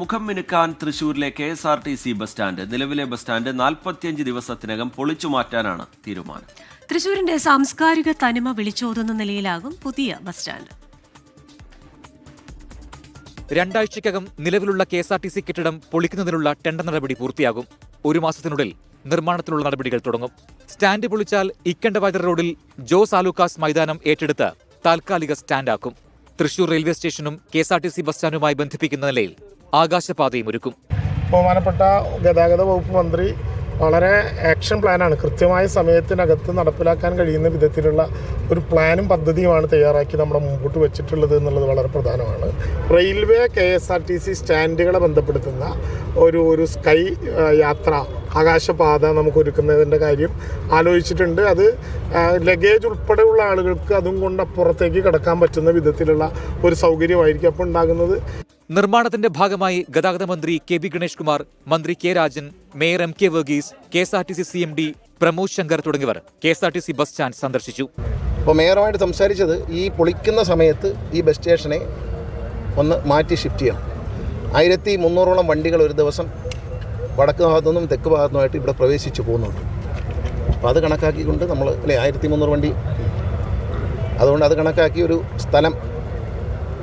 മുഖം മിനുക്കാൻ തൃശൂരിലെ K S R T C bus stand നിലവിലെ ബസ് സ്റ്റാൻഡ് നാൽപ്പത്തിയഞ്ച് ദിവസത്തിനകം പൊളിച്ചു മാറ്റാനാണ് തീരുമാനം. തൃശൂരിന്റെ സാംസ്കാരിക തനിമ വിളിച്ചോതുന്ന നിലയിലാകും പുതിയ ബസ് സ്റ്റാൻഡ്. രണ്ടാഴ്ചയ്ക്കകം നിലവിലുള്ള K S R T C കെട്ടിടം പൊളിക്കുന്നതിനുള്ള ടെൻഡർ നടപടി പൂർത്തിയാകും. ഒരു മാസത്തിനുള്ളിൽ നിർമ്മാണത്തിനുള്ള നടപടികൾ തുടങ്ങും. സ്റ്റാൻഡ് പൊളിച്ചാൽ ഇക്കണ്ടവാതിർ റോഡിൽ ജോസ് ആലൂക്കാസ് മൈതാനം ഏറ്റെടുത്ത് താൽക്കാലിക സ്റ്റാൻഡാക്കും. തൃശൂർ റെയിൽവേ സ്റ്റേഷനും K S R T C bus സ്റ്റാൻഡുമായി ബന്ധിപ്പിക്കുന്ന നിലയിൽ ആകാശപാതയും ഒരുക്കും ബഹുമാനപ്പെട്ട ഗതാഗത വകുപ്പ് മന്ത്രി വളരെ ആക്ഷൻ പ്ലാനാണ് കൃത്യമായ സമയത്തിനകത്ത് നടപ്പിലാക്കാൻ കഴിയുന്ന വിധത്തിലുള്ള ഒരു പ്ലാനും പദ്ധതിയുമാണ് തയ്യാറാക്കി നമ്മുടെ മുമ്പോട്ട് വെച്ചിട്ടുള്ളത് എന്നുള്ളത് വളരെ പ്രധാനമാണ്. Railway K S R T C സ്റ്റാൻഡുകളെ ബന്ധപ്പെടുത്തുന്ന ഒരു ഒരു സ്കൈ യാത്ര ആകാശപാത നമുക്ക് ഒരുക്കുന്നതിന്റെ കാര്യം ആലോചിച്ചിട്ടുണ്ട്. അത് ലഗേജ് ഉൾപ്പെടെയുള്ള ആളുകൾക്ക് അതും കൊണ്ട് അപ്പുറത്തേക്ക് കിടക്കാൻ പറ്റുന്ന വിധത്തിലുള്ള ഒരു സൗകര്യമായിരിക്കും അപ്പോൾ ഉണ്ടാകുന്നത്. നിർമ്മാണത്തിന്റെ ഭാഗമായി ഗതാഗത മന്ത്രി കെ ബി ഗണേഷ് കുമാർ മന്ത്രി K Rajan mayor M K Varghese K S R T C C M D Pramod Shankar തുടങ്ങിയവർ K S R T C bus stand സന്ദർശിച്ചു. അപ്പോൾ മേയറുമായിട്ട് സംസാരിച്ചത് ഈ പൊളിക്കുന്ന സമയത്ത് ഈ ബസ് സ്റ്റേഷനെ ഒന്ന് മാറ്റി ഷിഫ്റ്റ് ചെയ്യണം. ആയിരത്തി മുന്നൂറോളം വണ്ടികൾ ഒരു ദിവസം വടക്ക് ഭാഗത്തുനിന്നും തെക്ക് ഭാഗത്തുനിന്നുമായിട്ട് ഇവിടെ പ്രവേശിച്ച് പോകുന്നുണ്ട്. അപ്പോൾ അത് കണക്കാക്കിക്കൊണ്ട് നമ്മൾ അല്ലേ ആയിരത്തി മുന്നൂറ് വണ്ടി. അതുകൊണ്ട് അത് കണക്കാക്കി ഒരു സ്ഥലം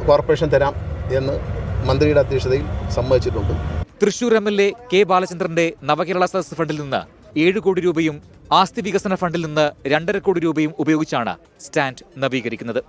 കോർപ്പറേഷൻ തരാം എന്ന് മന്ത്രിയുടെ അധ്യക്ഷതയിൽ സമ്മതിച്ചിട്ടുണ്ട്. Thrissur M L A K ബാലചന്ദ്രന്റെ Navakerala സദസ് ഫണ്ടിൽ നിന്ന് ഏഴ് കോടി രൂപയും ആസ്തി വികസന ഫണ്ടിൽ നിന്ന് രണ്ടര കോടി രൂപയും ഉപയോഗിച്ചാണ് സ്റ്റാൻഡ് നവീകരിക്കുന്നത്.